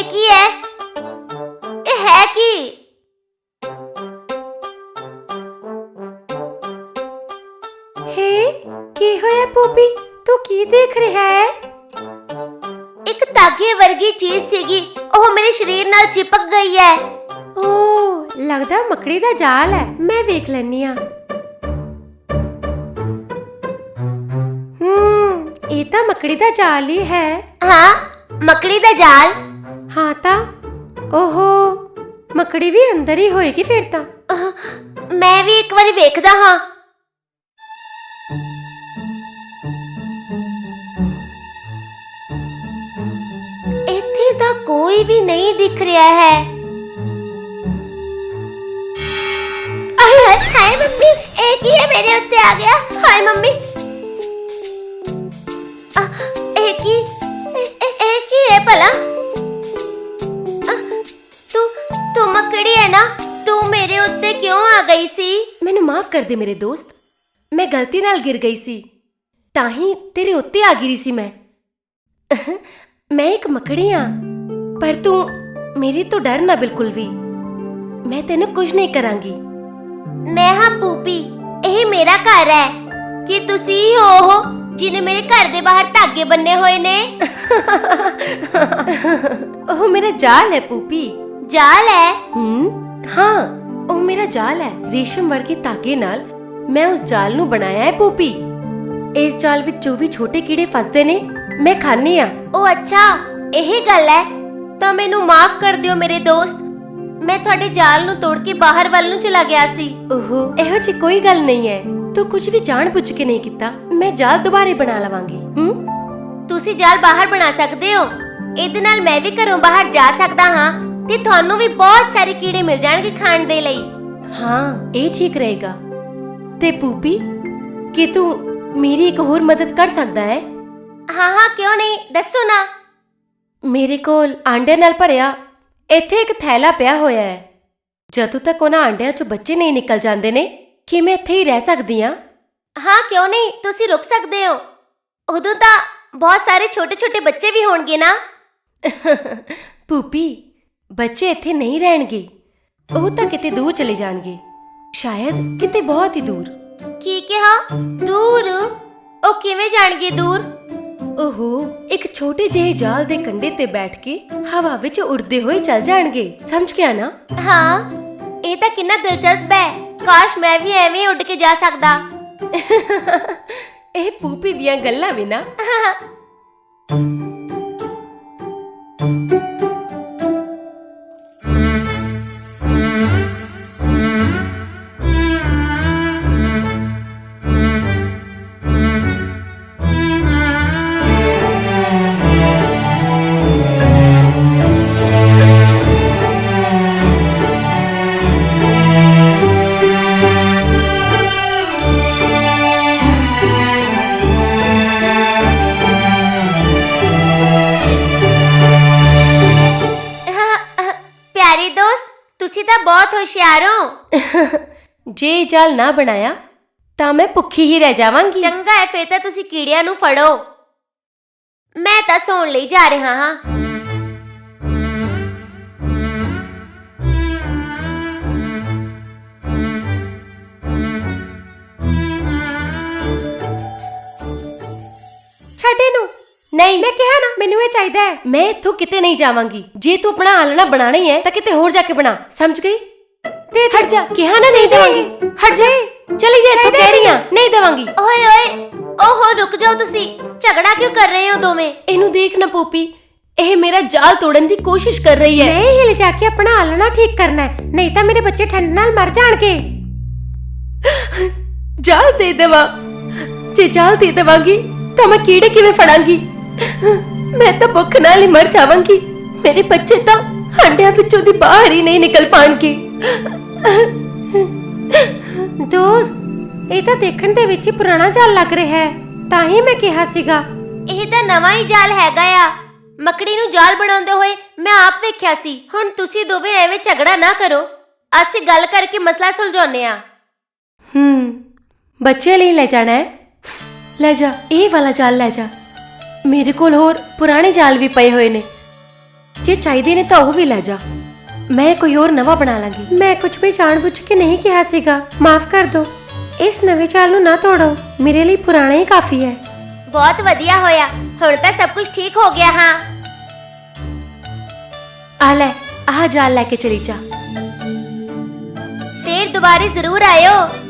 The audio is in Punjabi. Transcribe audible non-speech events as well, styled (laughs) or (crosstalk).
ਕੀ ਹੈ? ਇਹ ਹੈ ਕੀ? ਹੇ ਕੀ ਹੋਇਆ ਪੂਪੀ? ਤੂੰ ਕੀ ਦੇਖ ਰਿਹਾ ਹੈ? ਇੱਕ ਧਾਗੇ ਵਰਗੀ ਚੀਜ਼ ਸੀਗੀ। ਉਹ ਮੇਰੇ ਸਰੀਰ ਨਾਲ ਚਿਪਕ ਗਈ ਹੈ। ਓ ਲੱਗਦਾ ਮੱਕੜੀ ਦਾ ਜਾਲ ਹੈ। ਮੈਂ ਵੇਖ ਲੈਨੀ ਆ ਹੂੰ ਇਹ ਤਾਂ ਮੱਕੜੀ ਦਾ ਜਾਲ ਹੀ ਹੈ। ਹਾਂ ਮੱਕੜੀ ਦਾ ਜਾਲ। ਹਾਂ ਤਾਂ ਓਹੋ ਮੱਕੜੀ ਵੀ ਅੰਦਰ ਹੀ ਹੋਏਗੀ ਫਿਰ ਤਾਂ। ਮੈਂ ਵੀ ਇੱਕ ਵਾਰੀ ਵੇਖਦਾ ਹਾਂ। ਇੱਥੇ ਤਾਂ ਕੋਈ ਵੀ ਨਹੀਂ ਦਿਖ ਰਿਹਾ ਹੈ। ਆਏ ਹਾਏ ਹਾਏ ਮੰਮੀ ਇਹ ਕੀ ਹੈ ਮੇਰੇ ਉੱਤੇ ਆ ਗਿਆ? ਹਾਏ ਮੰਮੀ। ਆਹ, ਇਹ ਕੀ ਇਹ- ਇਹ ਇਹ ਕੀ ਹੈ ਭਲਾ? ਉੱਤੇ ਕਿਉਂ ਆ ਗਈ ਸੀ? ਮੈਨੂੰ ਮਾਫ ਕਰ ਦੇ ਮੇਰੇ ਦੋਸਤ। ਮੈਂ ਗਲਤੀ ਨਾਲ ਗਿਰ ਗਈ ਸੀ। ਤਾਂ ਹੀ ਤੇਰੇ ਉੱਤੇ ਆ ਗਿਰੀ ਸੀ ਮੈਂ। ਮੈਂ ਇੱਕ ਮੱਕੜੀ ਆ। ਪਰ ਤੂੰ ਮੇਰੀ ਤੋਂ ਡਰ ਨਾ ਬਿਲਕੁਲ ਵੀ। ਮੈਂ ਤੈਨੂੰ ਕੁਝ ਨਹੀਂ ਕਰਾਂਗੀ। ਮੈਂ ਹਾਂ ਪੂਪੀ। ਇਹ ਮੇਰਾ ਘਰ ਹੈ। ਕੀ ਤੁਸੀਂ ਹੀ ਹੋ ਉਹ ਜਿਹਨੇ ਮੇਰੇ ਘਰ ਦੇ ਬਾਹਰ ਧਾਗੇ ਬੰਨੇ ਹੋਏ ਨੇ? ਉਹ ਮੇਰਾ ਜਾਲ ਹੈ ਪੂਪੀ। ਜਾਲ ਹੈ? ਹੂੰ। ਉਹ ਜਾਲ ਹੈ ਰੇਸ਼ਮ ਵਰਗੇ ਧਾਗੇ ਨਾਲ ਮੈਂ ਉਸ ਜਾਲ ਨੂੰ ਬਣਾਇਆ ਹੈ ਪੂਪੀ। ਇਸ ਜਾਲ ਵਿੱਚ ਜੋ ਵੀ ਛੋਟੇ ਕੀੜੇ ਫਸਦੇ ਨੇ ਮੈਂ ਖਾਂਦੀ ਆ ਉਹ ਅੱਛਾ ਇਹ ਗੱਲ ਹੈ। ਤਾਂ ਮੈਨੂੰ ਮਾਫ ਕਰ ਦਿਓ ਮੇਰੇ ਦੋਸਤ। ਮੈਂ ਤੁਹਾਡੇ ਜਾਲ ਨੂੰ ਤੋੜ ਕੇ ਬਾਹਰ ਵੱਲ ਨੂੰ ਚਲਾ ਗਿਆ ਸੀ। ਓਹੋ। ਇਹੋ ਜੀ ਕੋਈ ਗੱਲ ਨਹੀਂ ਹੈ। ਤੂੰ ਕੁਝ ਵੀ ਜਾਣ ਬੁੱਝ ਕੇ ਨਹੀਂ ਕੀਤਾ। ਮੈਂ ਜਾਲ ਦੁਬਾਰੇ ਬਣਾ ਲਵਾਂਗੀ। ਹੂੰ? ਤੁਸੀਂ ਜਾਲ ਬਾਹਰ ਬਣਾ ਸਕਦੇ ਹੋ। ਇਹਦੇ ਨਾਲ ਮੈਂ ਵੀ ਘਰੋਂ ਬਾਹਰ ਜਾ ਸਕਦਾ ਹਾਂ ਤੇ ਤੁਹਾਨੂੰ ਵੀ ਬਹੁਤ ਸਾਰੇ ਕੀੜੇ ਮਿਲ ਜਾਣਗੇ ਖਾਣ ਦੇ ਲਈ। ਹਾਂ ਇਹ ਠੀਕ ਰਹੇਗਾ। ਤੇ ਪੂਪੀ ਕੀ ਤੂੰ ਮੇਰੀ ਇੱਕ ਹੋਰ ਮਦਦ ਕਰ ਸਕਦਾ ਹੈ? ਹਾਂ ਹਾਂ ਕਿਉਂ ਨਹੀਂ? ਦੱਸੋ ਨਾ। ਮੇਰੇ ਕੋਲ ਆਂਡੇ ਨਾਲ ਭਰਿਆ ਇੱਥੇ ਇੱਕ ਥੈਲਾ ਪਿਆ ਹੋਇਆ ਹੈ। ਜਦੋਂ ਤੱਕ ਉਹਨਾਂ ਆਂਡਿਆਂ 'ਚੋਂ ਬੱਚੇ ਨਹੀਂ ਨਿਕਲ ਜਾਂਦੇ ਨੇ ਕਿ ਮੈਂ ਇੱਥੇ ਹੀ ਰਹਿ ਸਕਦੀ ਆ ਹਾਂ ਕਿਉਂ ਨਹੀਂ? ਤੁਸੀਂ ਰੁਕ ਸਕਦੇ ਹੋ। ਉਦੋਂ ਤਾਂ ਬਹੁਤ ਸਾਰੇ ਛੋਟੇ-ਛੋਟੇ ਬੱਚੇ ਵੀ ਹੋਣਗੇ ਨਾ। (laughs) ਪੂਪੀ ਬੱਚੇ ਇੱਥੇ ਨਹੀਂ ਰਹਿਣਗੇ। ਉਹ ਤਾਂ ਕਿਤੇ ਦੂਰ ਚਲੇ ਜਾਣਗੇ। ਸ਼ਾਇਦ ਕਿਤੇ ਬਹੁਤ ਹੀ ਦੂਰ। ਕੀ ਕਿਹਾ? ਦੂਰ? ਉਹ ਕਿਵੇਂ ਜਾਣਗੇ ਦੂਰ? ਓਹੋ ਇੱਕ ਛੋਟੇ ਜਿਹੇ ਜਾਲ ਦੇ ਕੰਢੇ ਤੇ ਬੈਠ ਕੇ ਹਵਾ ਵਿੱਚ ਉੜਦੇ ਹੋਏ ਚੱਲ ਜਾਣਗੇ। ਸਮਝ ਗਿਆ ਨਾ? ਹਾਂ ਇਹ ਤਾਂ ਕਿੰਨਾ ਦਿਲਚਸਪ ਹੈ। ਕਾਸ਼ ਮੈਂ ਵੀ ਐਵੇਂ ਉੱਡ ਕੇ ਜਾ ਸਕਦਾ। ਇਹ ਪੂਪੀ ਦੀਆਂ ਗੱਲਾਂ ਵੀ ਨਾ। (laughs) ਪਿਆਰੇ ਦੋਸਤ ਤੁਸੀਂ ਤਾਂ ਬਹੁਤ ਹੁਸ਼ਿਆਰ ਹੋ। (laughs) ਜੇ ਇਹ ਜਾਲ ਨਾ ਬਣਾਇਆ ਤਾਂ ਮੈਂ ਭੁੱਖੀ ਹੀ ਰਹਿ ਜਾਵਾਂਗੀ। ਚੰਗਾ ਹੈ ਫੇਰ ਤਾਂ ਤੁਸੀਂ ਕੀੜਿਆਂ ਨੂੰ ਫੜੋ। ਮੈਂ ਤਾਂ ਸੌਣ ਲਈ ਜਾ ਰਿਹਾ ਹਾਂ। ਨਹੀਂ। ਮੈਂ ਕਿਹਾ ਨਾ ਮੈਨੂੰ ਇਹ ਚਾਹੀਦਾ ਹੈ। ਮੈਂ ਇੱਥੋਂ ਕਿਤੇ ਨਹੀਂ ਜਾਵਾਂਗੀ। ਜੇ ਤੂੰ ਆਪਣਾ ਆਲਣਾ ਬਣਾਣਾ ਹੀ ਹੈ ਤਾਂ ਕਿਤੇ ਹੋਰ ਜਾ ਕੇ ਬਣਾ। ਸਮਝ ਗਈ? ਤੇ ਹਟ ਜਾ। ਕਿਹਾ ਨਾ ਨਹੀਂ ਦੇਵਾਂਗੀ। ਹਟ ਜਾ। ਚਲੀ ਜਾ ਇੱਥੋਂ ਕਹਿ ਰਹੀ ਹਾਂ। ਨਹੀਂ ਦੇਵਾਂਗੀ। ਓਏ ਓਏ ਓਹੋ ਰੁਕ ਜਾਓ ਤੁਸੀਂ। ਝਗੜਾ ਕਿਉਂ ਕਰ ਰਹੇ ਹੋ ਦੋਵੇਂ? ਇਹਨੂੰ ਦੇਖ ਨਾ ਪੋਪੀ। ਇਹ ਮੇਰਾ ਜਾਲ ਤੋੜਨ ਦੀ ਕੋਸ਼ਿਸ਼ ਕਰ ਰਹੀ ਹੈ। ਮੈਂ ਹਿਲ ਜਾ ਕੇ ਆਪਣਾ ਆਲਣਾ ਠੀਕ ਕਰਨਾ ਹੈ। ਨਹੀਂ ਤਾਂ ਮੇਰੇ ਬੱਚੇ ਠੰਡ ਨਾਲ ਮਰ ਜਾਣਗੇ। ਜਾਲ ਦੇ ਦੇਵਾਂ। ਜੇ ਜਾਲ ਦੇ ਦੇਵਾਂਗੀ ਤਾਂ ਮੈਂ ਕੀੜੇ ਕਿਵੇਂ ਫੜਾਂਗੀ? ਮੈਂ ਤਾਂ ਭੁੱਖ ਨਾਲ ਹੀ ਮਰ ਜਾਵਾਂਗੀ। ਮੇਰੇ ਬੱਚੇ ਤਾਂ ਹੰਡਿਆਂ ਵਿੱਚੋਂ ਦੀ ਬਾਹਰ ਹੀ ਨਹੀਂ ਨਿਕਲ ਪਾਣਗੇ। ਦੋਸਤ ਇਹ ਤਾਂ ਦੇਖਣ ਦੇ ਵਿੱਚ ਹੀ ਪੁਰਾਣਾ ਜਾਲ ਲੱਗ ਰਿਹਾ ਹੈ। ਤਾਂ ਹੀ ਮੈਂ ਕਿਹਾ ਸੀਗਾ। ਇਹ ਤਾਂ ਨਵਾਂ ਹੀ ਜਾਲ ਹੈਗਾ ਆ। ਮੱਕੜੀ ਨੂੰ ਜਾਲ ਬਣਾਉਂਦੇ ਹੋਏ ਮੈਂ ਆਪ ਵੇਖਿਆ ਸੀ। ਹੁਣ ਤੁਸੀਂ ਦੋਵੇਂ ਐਵੇਂ ਝਗੜਾ ਨਾ ਕਰੋ। ਅਸੀਂ ਗੱਲ ਕਰਕੇ ਮਸਲਾ ਸੁਲਝਾਉਂਦੇ ਆ ਹੂੰ ਬੱਚੇ ਲਈ ਲੈ ਜਾਣਾ ਹੈ। ਲੈ ਜਾ ਇਹ ਵਾਲਾ ਜਾਲ ਲੈ ਜਾ। ਮੇਰੇ ਕੋਲ ਹੋਰ ਪੁਰਾਣੇ ਜਾਲ ਵੀ ਪਏ ਹੋਏ ਨੇ। ਜੇ ਚਾਹੀਦੇ ਨੇ ਤਾਂ ਉਹ ਵੀ ਲੈ ਜਾ। ਮੈਂ ਕੋਈ ਹੋਰ ਨਵਾਂ ਬਣਾ ਲਾਂਗੀ। ਮੈਂ ਕੁਝ ਵੀ ਜਾਣਬੁੱਝ ਕੇ ਨਹੀਂ ਕਿਹਾ ਸੀਗਾ। ਮਾਫ ਕਰ ਦਿਓ ਇਸ ਨਵੇਂ ਚਾਲ ਨੂੰ ਨਾ ਤੋੜੋ। ਮੇਰੇ ਲਈ ਪੁਰਾਣਾ ਹੀ ਕਾਫੀ ਹੈ। ਬਹੁਤ ਵਧੀਆ ਹੋਇਆ। ਹੁਣ ਤਾਂ ਸਭ ਕੁਝ ਠੀਕ ਹੋ ਗਿਆ ਹਾਂ। ਆ ਲੈ ਆਹ ਜਾਲ ਲੈ ਕੇ ਚਲੀ ਜਾ। ਫੇਰ ਦੁਬਾਰੇ ਜ਼ਰੂਰ ਆਇਓ।